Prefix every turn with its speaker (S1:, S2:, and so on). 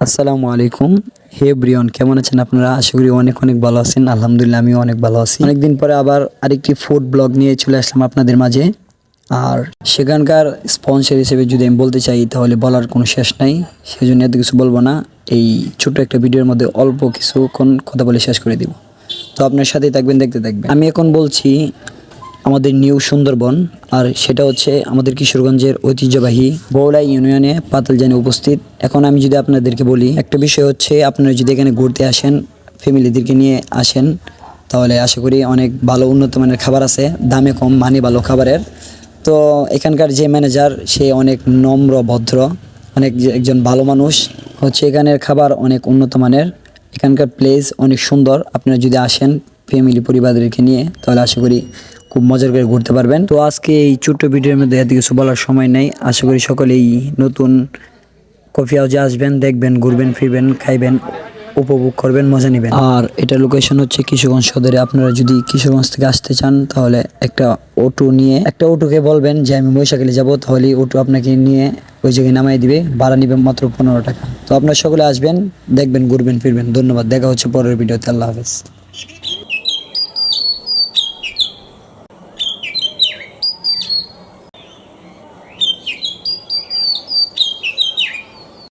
S1: আসসালামু আলাইকুম। হে ব্রিয়ন, কেমন আছেন আপনারা? আশা করি অনেক অনেক ভালো আছেন। আলহামদুলিল্লাহ, আমিও অনেক ভালো আছি। অনেকদিন পরে আবার আরেকটি ফুড ব্লগ নিয়ে চলে আসলাম আপনাদের মাঝে। আর সেখানকার স্পন্সর হিসেবে যদি আমি বলতে চাই, তাহলে বলার কোনো শেষ নাই। সেজন্য এত কিছু বলব না। এই ছোট্ট একটা ভিডিওর মধ্যে অল্প কিছুক্ষণ কথা বলে শেষ করে দিব। তো আপনার সাথেই থাকবেন, দেখতে থাকবেন। আমি এখন বলছি আমাদের নিউ সুন্দরবন, আর সেটা হচ্ছে আমাদের কিশোরগঞ্জের ঐতিহ্যবাহী বৌলা ইউনিয়নে পাতালজানে উপস্থিত। এখন আমি যদি আপনাদেরকে বলি, একটা বিষয় হচ্ছে আপনারা যদি এখানে ঘুরতে আসেন, ফ্যামিলিদেরকে নিয়ে আসেন, তাহলে আশা করি অনেক ভালো উন্নত মানের খাবার আছে। দামে কম মানে ভালো খাবারের। তো এখানকার যে ম্যানেজার সে অনেক নম্র, ভদ্র, অনেক একজন ভালো মানুষ। হচ্ছে এখানের খাবার অনেক উন্নত মানের। এখানকার প্লেস অনেক সুন্দর। আপনারা যদি আসেন ফ্যামিলি পরিবারদেরকে নিয়ে, তাহলে আশা করি খুব মজার করে ঘুরতে পারবেন। তো আজকে এই ছোট্ট ভিডিওর মধ্যে এত কিছু বলার সময় নেই। আশা করি সকলেই নতুন কফি হাউসে আসবেন, দেখবেন, ঘুরবেন, ফিরবেন, খাইবেন। উপভোগ করবেন, মজা নেবেন। আর এটা লোকেশন হচ্ছে কিশোরগঞ্জ সদরে। আপনারা যদি কিশোরগঞ্জ থেকে আসতে চান, তাহলে একটা অটো নিয়ে, একটা অটোকে বলবেন যে, আমি বৈশাখে যাব। তাহলে অটো আপনাকে নিয়ে ওই জায়গায় নামাই দিবে। ভাড়া নিবেন মাত্র পনেরো টাকা। তো আপনারা সকলে আসবেন, দেখবেন, ঘুরবেন, ফিরবেন। ধন্যবাদ। দেখা হচ্ছে পরের ভিডিওতে। আল্লাহ হাফেজ।